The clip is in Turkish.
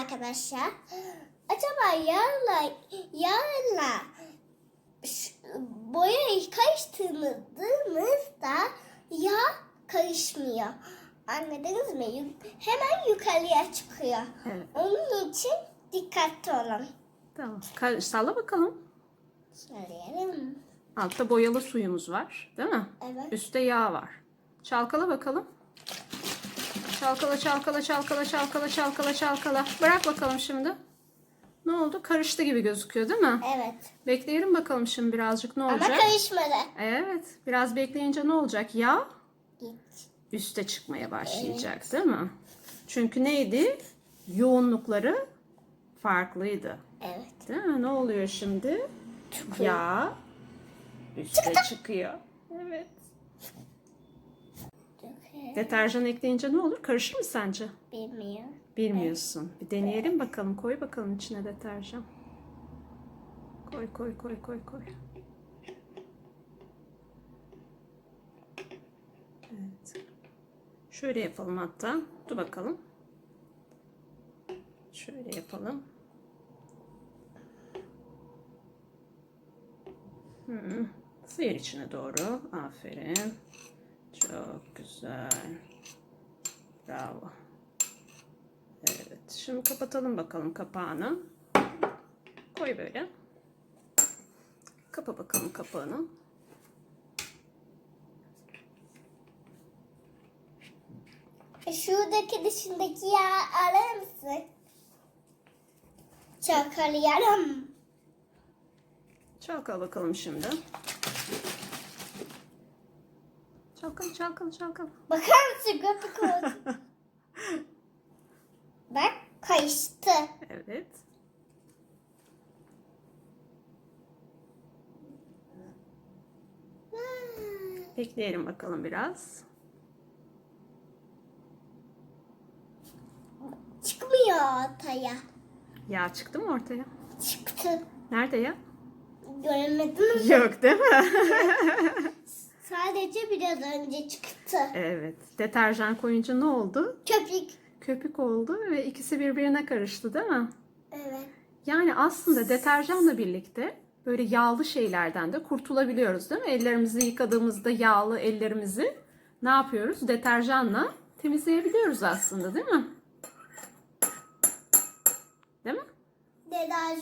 arkadaşlar. Acaba yağla yağla ş- boyayı karıştırdığımızda yağ karışmıyor. Anladınız mı? Hemen yukarıya çıkıyor. Evet. Onun için dikkatli olun. Tamam. Salla bakalım. Söyleyelim. Altta boyalı suyumuz var. Değil mi? Evet. Üstte yağ var. Çalkala bakalım. Çalkala çalkala çalkala çalkala çalkala çalkala. Bırak bakalım şimdi. Ne oldu? Karıştı gibi gözüküyor değil mi? Evet. Bekleyelim bakalım şimdi birazcık ne Ama olacak? karışmadı. Evet. Biraz bekleyince ne olacak? Yağ Git. üste çıkmaya başlayacak değil mi? Çünkü neydi? Yoğunlukları farklıydı. Evet. Değil mi? Ne oluyor şimdi? Çıkıyor. Yağ üste çıkıyor. Evet. Deterjan ekleyince ne olur? Karışır mı sence? Bilmiyorum. Bilmiyorsun. Bir deneyelim bakalım. Koy bakalım içine deterjan. Koy koy koy koy koy. Evet. Şöyle yapalım hatta. Dur bakalım. Şöyle yapalım. Hı. Sıyır içine doğru. Aferin. Çok güzel. Bravo. Evet. Şimdi kapatalım bakalım kapağını. Koy böyle. Kapa bakalım kapağını. E, Şuradaki dışındaki yağ alır mısın? Çakalayalım. Çalkala bakalım şimdi. Çalkala çalkala çalkala. Bakar mısın köpük oldu? Bak kayıştı. Evet. Bekleyelim bakalım biraz. Çıkmıyor ortaya. Yağ çıktı mı ortaya? Çıktı. Nerede ya? Göremedin mi? Yok değil mi? Sadece biraz önce çıktı. evet. Deterjan koyunca ne oldu? Köpük. Köpük oldu ve ikisi birbirine karıştı değil mi? Evet. Yani aslında deterjanla birlikte böyle yağlı şeylerden de kurtulabiliyoruz değil mi? Ellerimizi yıkadığımızda yağlı ellerimizi ne yapıyoruz? Deterjanla temizleyebiliyoruz aslında değil mi? Değil mi? Deterjan